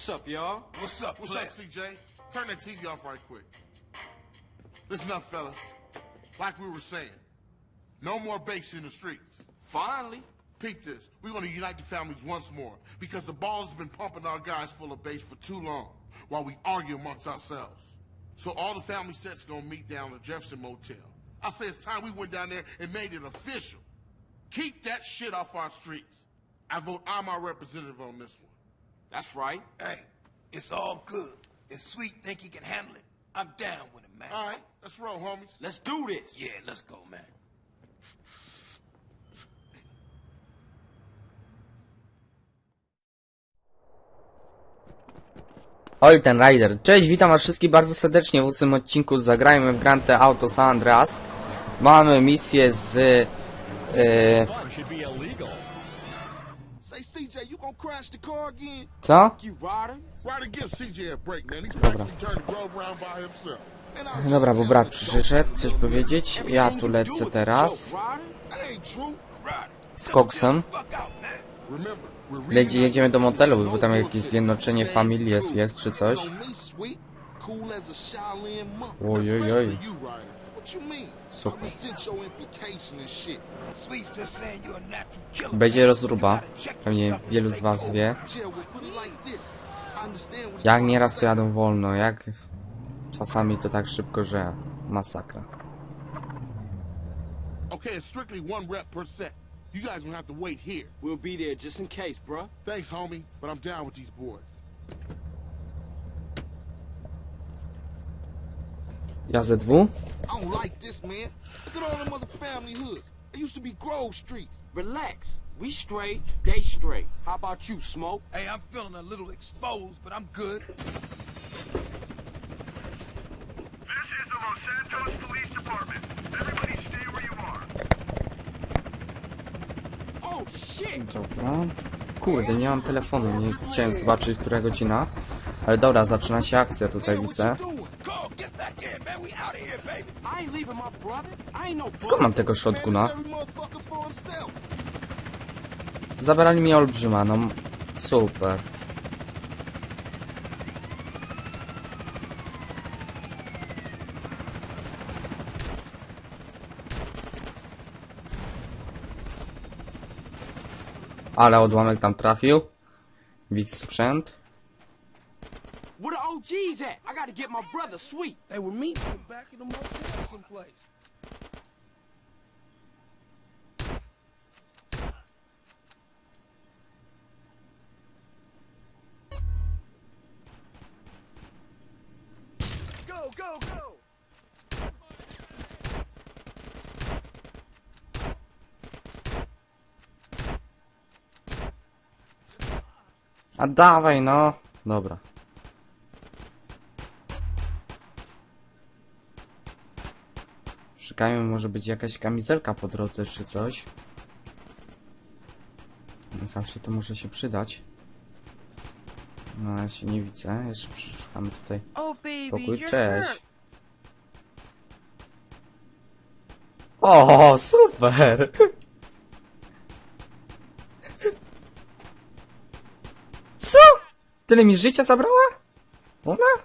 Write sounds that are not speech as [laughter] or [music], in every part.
What's up, y'all? What's up, What's up, CJ? Turn that TV off right quick. Listen up, fellas. Like we were saying, no more base in the streets. Finally. Peep this. We're going to unite the families once more because the ball has been pumping our guys full of base for too long while we argue amongst ourselves. So all the family sets going to meet down at Jefferson Motel. I say it's time we went down there and made it official. Keep that shit off our streets. I vote I'm our representative on this one. That's right. Hey, it's all good. If Sweet think he can handle it, I'm down with him, man. All right, let's roll, homies. Let's do this. Yeah, let's go, man. Oj, ten Rider. Cześć, witam was wszystkich bardzo serdecznie w ósmym odcinku Zagrajmy w Grand Theft Auto San Andreas. Mamy misję z... Yy, He's Dobra. Dobra, bo brat przyszedł. Coś powiedzieć. Ja tu lecę teraz. z we're Jedzie, jedziemy do motelu, bo tam jakieś zjednoczenie familii jest, jest czy coś. Ojojoj. Mean? Super. Będzie rozruba. Pewnie wielu z was wie. Jak nieraz to jadą wolno, jak czasami to tak szybko, że masakra. Okay, it's strictly one rep per set. You guys gonna have to wait here. We'll be there just in case, bruh. Thanks, homie, but I'm down with these boys. Ja ze dwu? I don't like this, man. Look at all them other family hoods. It used to be Grove Streets. Relax. We straight, they straight. How about you, Smoke? Hey, I'm feeling a little exposed, but I'm good. This is the Los Santos Police Department. Everybody stay where you are. Oh, shit. Dobra. Kurde, nie mam telefonu, nie chciałem zobaczyć, która godzina. Ale dobra, zaczyna się akcja tutaj, widzę. Skąd mam tego shotguna? Zabrali mi olbrzyma, no super. Ale odłamek tam trafił. Widz sprzęt. Where the OGs at? I gotta get my brother sweet. They were meeting back in the motel someplace. Go, go, go! A dawaj no. Dobra. Szukajmy, może być jakaś kamizelka po drodze czy coś. Zawsze to może się przydać. No, ja się nie widzę. Jeszcze przeszukamy tutaj pokój. Cześć. O, super! Co? Tyle mi życia zabrała? Ona?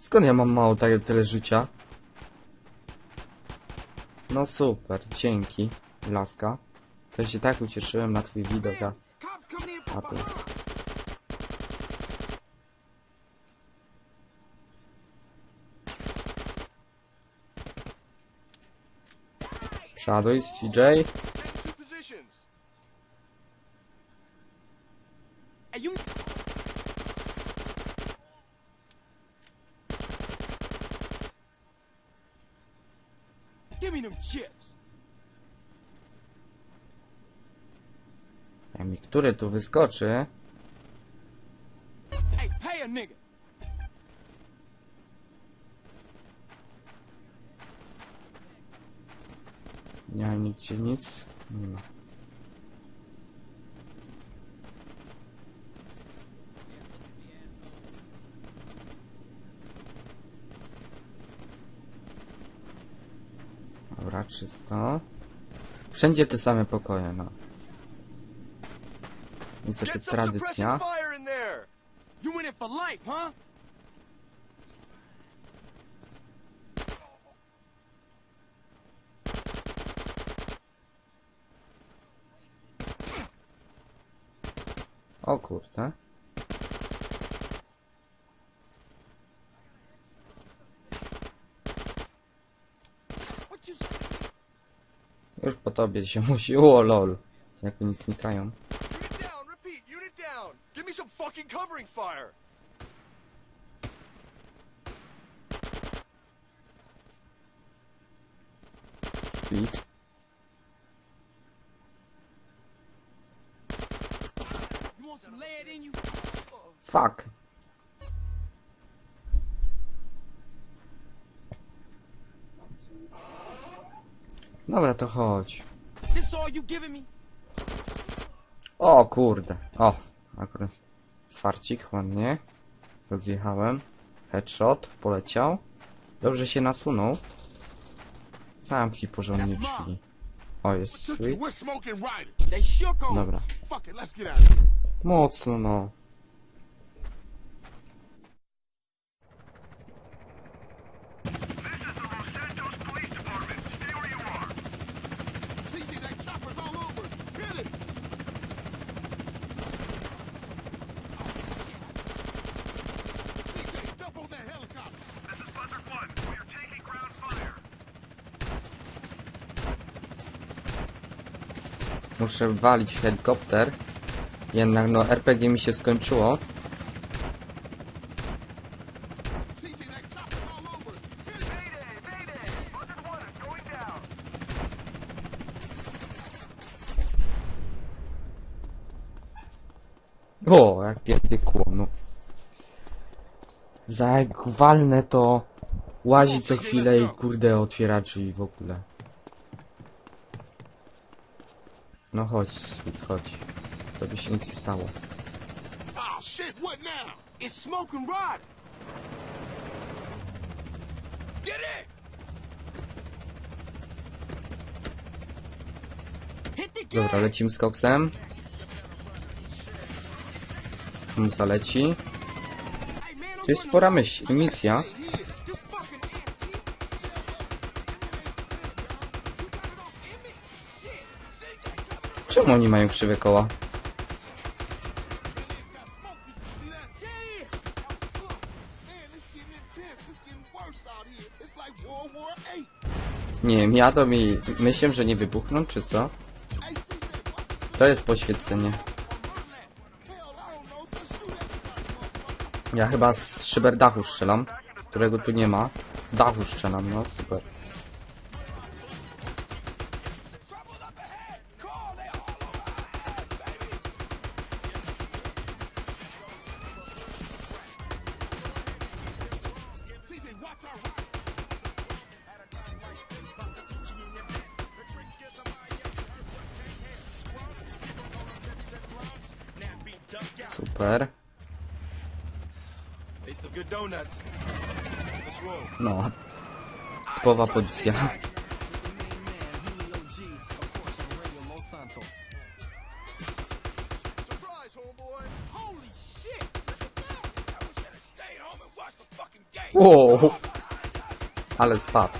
Skąd ja mam mało tak, tyle życia? No super, dzięki, laska. To się tak ucieszyłem na twój widok, a... A ty... Przeładuj, CJ. Two positions. Hey, you. Give me them chips. A mi który tu wyskoczy? Nie ma nigdzie nic. Nie ma. Dobra, czysto. Wszędzie te same pokoje, no. Niestety tradycja. O kurde. Już po tobie się [laughs] musi. O lol. Jak oni znikają. Sweet. Fuck. Dobra, to chodź. O kurde. O, akurat. Farcik, ładnie. Rozjechałem. Headshot, poleciał. Dobrze się nasunął. Zamknij porządnie drzwi. O, jest sweet. you, we're smoking right. They shook on me. Dobra. Fuck it, let's get out of here. Mocno, no. This is the Los Santos Police Department. Stay where you are. CJ, that chopper's all over us. Hit it. CJ, jump on that helicopter. This is Buzzard 1. We are taking ground fire. Muszę walić w helikopter. Jednak no RPG mi się skończyło. CJ, that chopper's all over us. Hit it. Mayday! Mayday! Buzzard 1 is going down. O, jak pierdykło, no. Za jak walnę to łazi co chwilę i kurde otwiera drzwi w ogóle. No chodź, Sweet, chodź. To by się nic nie stało. Oh, shit, what now? It's Rod. Get. Hit the. Dobra, lecimy z koksem. Musa leci. To jest spora myśl, misja. Czemu oni mają krzywe koła? Nie wiem, jadą mi... Myślę, że nie wybuchną, czy co? To jest poświęcenie. I. Ja chyba z szyberdachu strzelam, którego tu nie ma. Z dachu strzelam, no super. Watch the fucking game. Wow. Ale spadł.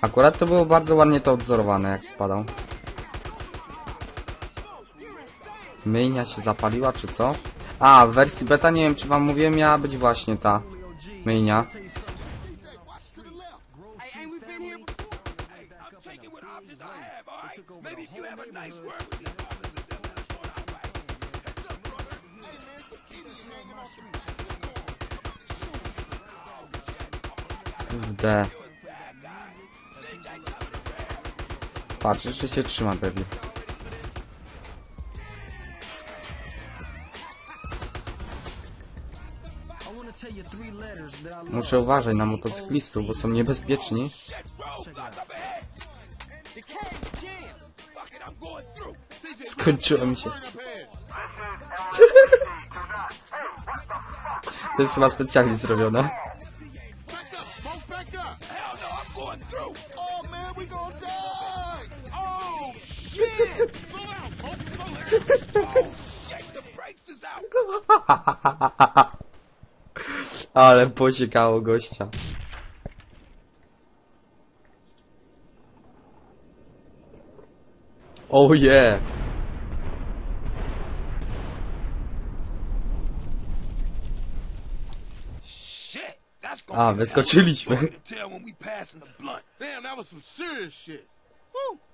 Akurat to było bardzo ładnie to odzorowane, jak spadał. Myjnia się zapaliła, czy co? A, w wersji beta, nie wiem czy wam mówiłem, miała być właśnie ta myjnia. CJ, watch to the left. Hey, Muszę uważać na motocyklistów, bo są niebezpieczni. Skończyło mi się. [laughs] To jest chyba specjalnie zrobione. Back up. Smoke back up. Ale posiekało gościa. Oh yeah! A, wyskoczyliśmy.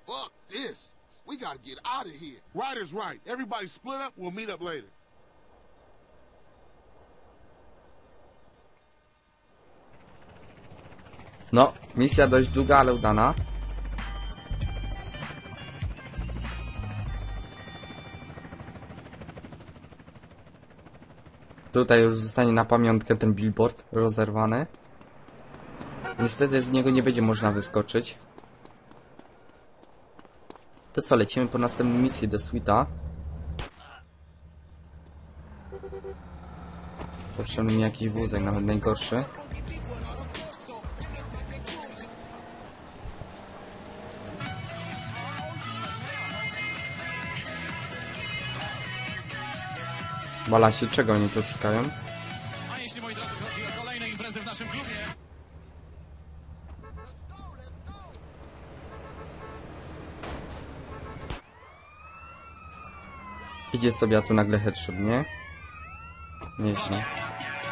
Fuck this. We gotta get out of here. Right is right. Everybody split up. We'll meet up later. No, misja dość długa, ale udana. Tutaj już zostanie na pamiątkę ten billboard rozerwany. Niestety z niego nie będzie można wyskoczyć. To co, lecimy po następną misję do Sweeta. Potrzebny mi jakiś wózek, nawet najgorszy. Balasi, czego oni tu szukają? A jeśli, moi drodzy, chodzi o kolejne imprezy w naszym klubie, Idzie sobie, a tu nagle headshot, nie? Nieźle.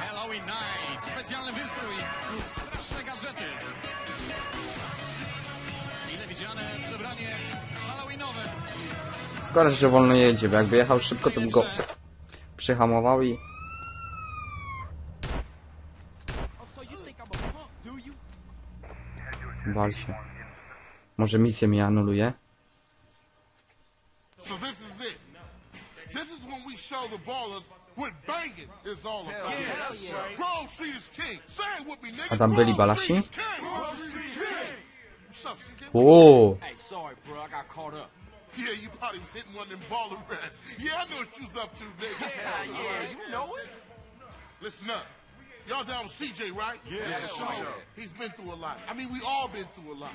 Halloween Night, specjalny wystrój plus straszne gadżety. Ile widziane przebranie halloweenowe. Szkoda, że wolno jedzie, bo jakby jechał szybko, to bym go przyhamował i... Wal się. Może misję mi anuluje? So this is it. This is when we show the ballers what banging is all about. Grove Street is king. Say it with me, nigga. A tam byli balasi? Hey, sorry, bro. I got caught up. Yeah, you probably was hitting one of them baller rats. Yeah, I know what you was up to, nigga. yeah, yeah, you know it. Listen up. Y'all down with CJ, right? Yeah, sure. He's been through a lot. I mean, we all been through a lot.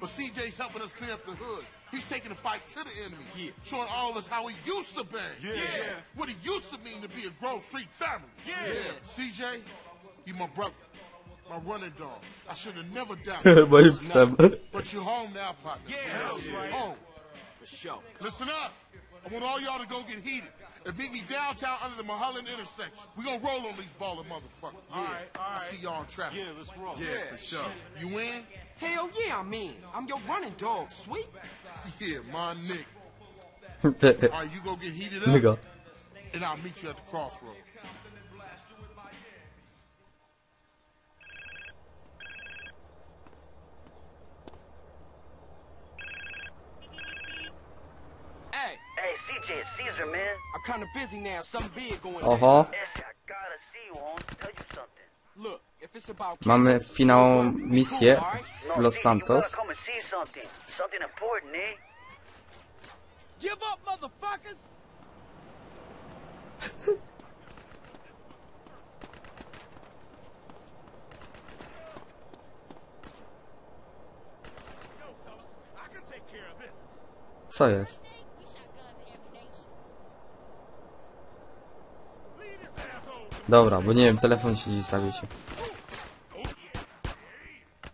But CJ's helping us clean up the hood. He's taking the fight to the enemy. Yeah. Showing all of us how he used to bang. Yeah. What it used to mean to be a Grove Street family. Yeah. CJ, you my brother. My running dog. I should have never doubted. Moim [laughs] but you're home now, partner. Yeah, Home. For sure. Listen up. I want all y'all to go get heated and meet me downtown under the Mulholland intersection. We gonna roll on these baller motherfuckers. Yeah. All right, all right. I see y'all in traffic. Yeah, let's roll. Yeah, for sure. You in? Hell yeah, I'm in. I'm your running dog, sweet. [laughs] Yeah, my nigga. [laughs] All right, you go get heated up, Nigga. and I'll meet you at the crossroad. Kind of busy now. Something big going Oho. down. Mamy finałową misję Cool, w Los Santos. You gotta come and see something. Something important, eh? Give up, motherfuckers! Co jest? Dobra, bo nie wiem, telefon siedzi stawię się.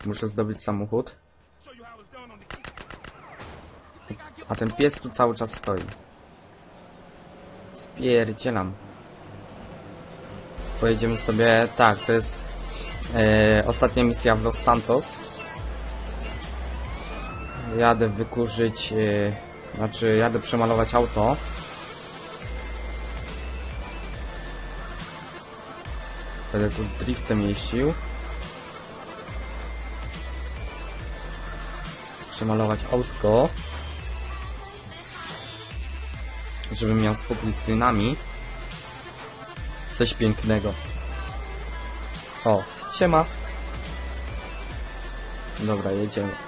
Muszę zdobyć samochód. A ten pies tu cały czas stoi. Spierdzielam. Pojedziemy sobie... Tak, to jest e, ostatnia misja w Los Santos. Jadę wykurzyć... E, znaczy, jadę przemalować auto. Będę tu driftem jeździł. Przemalować autko. Żebym miał spokój z screenami. Coś pięknego. O, siema. Dobra, jedziemy.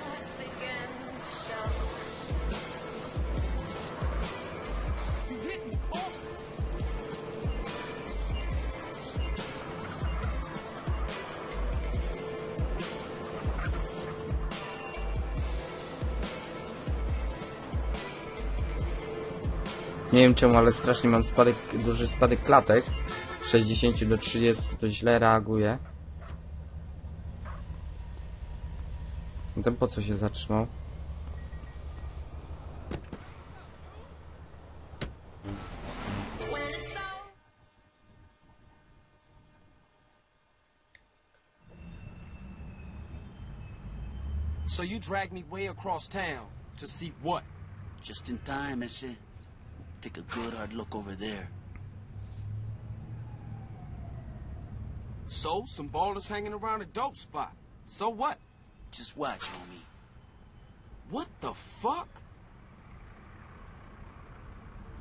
Nie wiem czemu, ale strasznie mam spadek, duży spadek klatek. 60 do 30 to źle reaguje. No Ten po co się zatrzymał? So you dragged me way across town to see what? Just in time, I said. Take a good hard look over there. So, some ballers hanging around a dope spot. So what? Just watch, homie. What the fuck?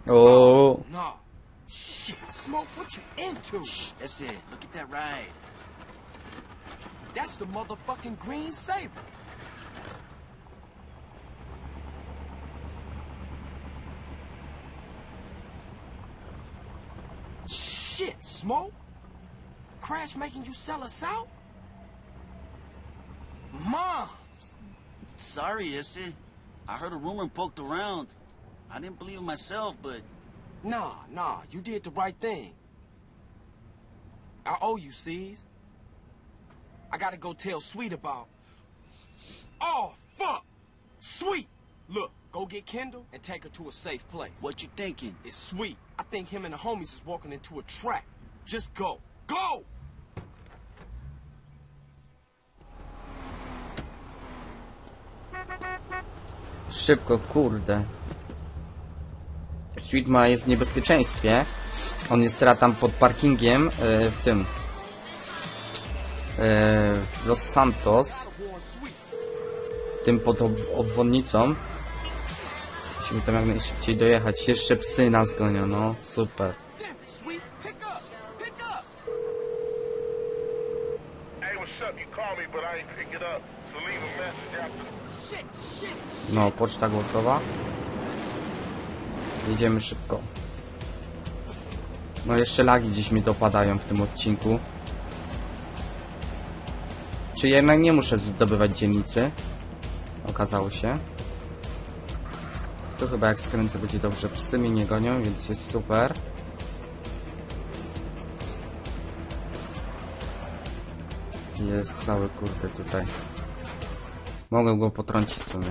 Oh. O, Nah. Shit, Smoke, what you into? That's it. Look at that ride. That's the motherfucking Green Saber. Shit, Smoke? Crash making you sell us out? Moms! Sorry, ese. I heard a rumor and poked around. I didn't believe it myself, but Nah, nah, you did the right thing. I owe you, C's. I gotta go tell Sweet about. Oh, fuck! Sweet! Look, go get Kendall and take her to a safe place. what you thinking? It's Sweet. I think him and the homies is walking into a trap. Just go. Go! szybko, kurde. Sweet ma jest w niebezpieczeństwie. On jest teraz tam pod parkingiem e, w tym. W Los Santos. Tym pod ob obwodnicą. Musimy tam jak najszybciej dojechać. Jeszcze psy nas gonią, no super. No, poczta głosowa. Jedziemy szybko. No jeszcze lagi gdzieś mi dopadają w tym odcinku. Czy jednak nie muszę zdobywać dzielnicy? Okazało się. Tu chyba jak skręcę będzie dobrze. Psy mnie nie gonią, więc jest super. Jest cały kurde tutaj. Mogę go potrącić w sumie.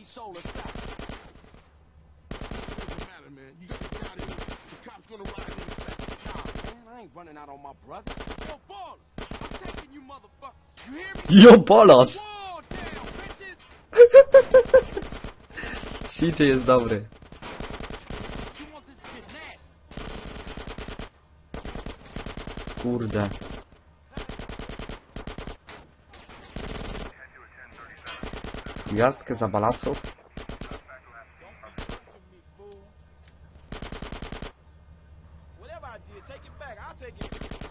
The he sold us out. Doesn't matter, man. You got to get out of here. The cops gonna ride in a second. Man, I ain't running out on my brother. Yo, ballers, I'm taking you motherfuckers. You hear me? Down, bitches! [laughs] CJ jest dobry. Kurde. Gwiazdkę za balasów. Whatever I did, take it back. I'll take it.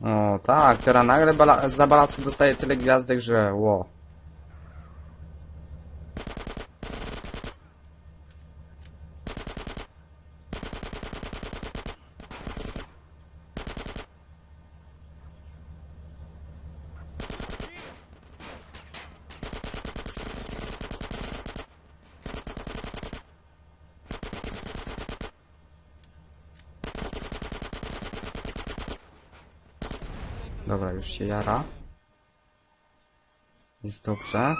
O, tak, teraz nagle bala za balasów dostaje tyle gwiazdek, że ło. Dobra, już się jara. Jest dobrze.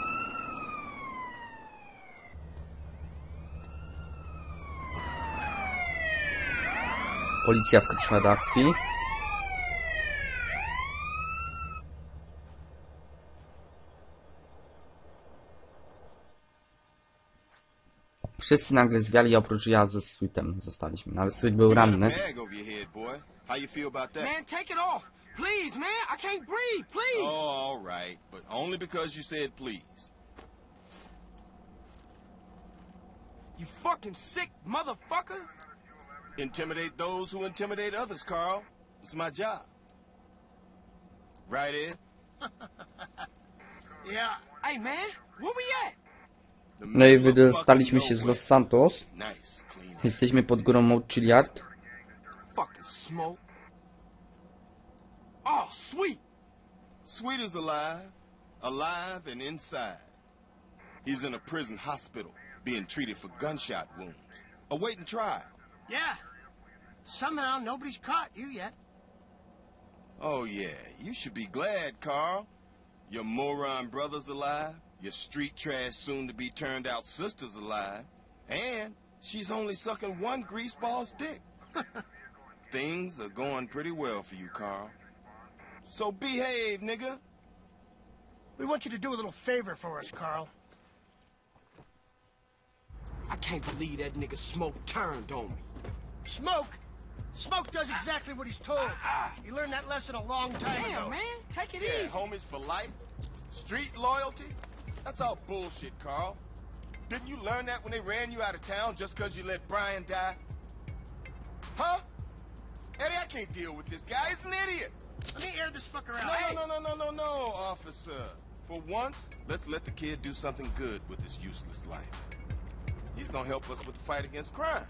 Policja wkroczyła do akcji. Wszyscy nagle zwiali oprócz ja ze Sweetem zostaliśmy, no ale Sweet był ranny. Man, take it off. Please, man. I can't breathe. Please. Oh, all right, but only because you said please. You fucking sick motherfucker. Intimidate those who intimidate others, Carl. It's my job. Right, Ed? [laughs] Yeah. Hey, man. Where we at? No i wydostaliśmy się z Los Santos. Nice, clean. Jesteśmy pod górą Mount Chiliad. Fucking smoke. Oh, sweet. Sweet is alive, alive and inside. He's in a prison hospital, being treated for gunshot wounds, awaiting trial. Yeah. Somehow nobody's caught you yet. Oh yeah, you should be glad, Carl. Your moron brother's alive, your street trash soon to be turned out sister's alive, and she's only sucking one greaseball's dick. [laughs] Things are going pretty well for you, Carl. So behave, nigga. We want you to do a little favor for us, Carl. I can't believe that nigga Smoke turned on me. Smoke. Smoke does exactly what he's told. He learned that lesson a long time ago. Damn, man. Take it Yeah, easy. homies for life. Street loyalty? That's all bullshit, Carl. Didn't you learn that when they ran you out of town just because you let Brian die? Huh? Eddie, I can't deal with this guy. He's an idiot. Let me air this fucker out. No, Hey. no, no, no, no, no, officer. For once, let's let the kid do something good with his useless life. He's gonna help us with the fight against crime.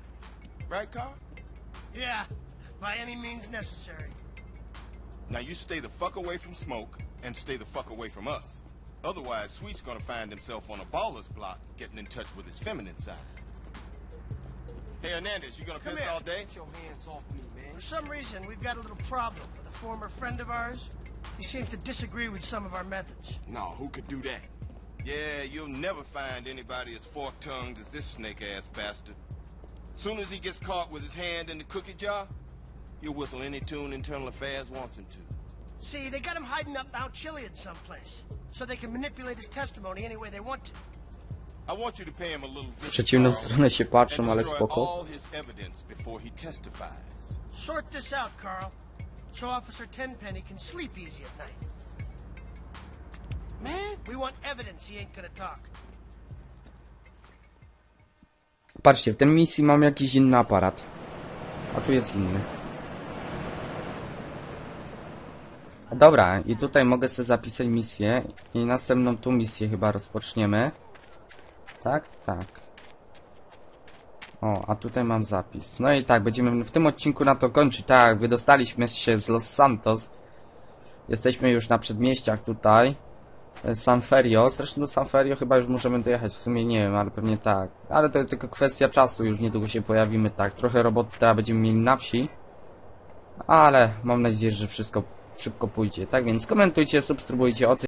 Right, Carl? Yeah, by any means necessary. Now you stay the fuck away from smoke and stay the fuck away from us. Otherwise, Sweet's gonna find himself on a baller's block getting in touch with his feminine side. Hey, Hernandez, you gonna Come piss here. all day? Get your hands off me, man. For some reason, we've got a little problem with a former friend of ours. He seems to disagree with some of our methods. No, who could do that? Yeah, you'll never find anybody as fork-tongued as this snake-ass bastard. Soon as he gets caught with his hand in the cookie jar, he'll whistle any tune Internal Affairs wants him to. See, they got him hiding up Mount Chiliad someplace, so they can manipulate his testimony any way they want to. W przeciwną stronę się patrzą, and ale destroy spoko. all his evidence before he testifies. Sort this out, Carl, so Officer Tenpenny can sleep easy at night. Man, we want evidence he ain't gonna talk. Patrzcie, w tej misji mam jakiś inny aparat. A tu jest inny. Dobra, i tutaj mogę sobie zapisać misję. I następną tu misję chyba rozpoczniemy. Tak? Tak. O, a tutaj mam zapis. No i tak, będziemy w tym odcinku na to kończyć. Tak, wydostaliśmy się z Los Santos. Jesteśmy już na przedmieściach tutaj. E, San Ferio. Zresztą do San Ferio chyba już możemy dojechać. W sumie nie wiem, ale pewnie tak. Ale to tylko kwestia czasu. Już niedługo się pojawimy. Tak, trochę roboty teraz będziemy mieli na wsi. Ale mam nadzieję, że wszystko szybko pójdzie. Tak więc komentujcie, subskrybujcie, ocencie.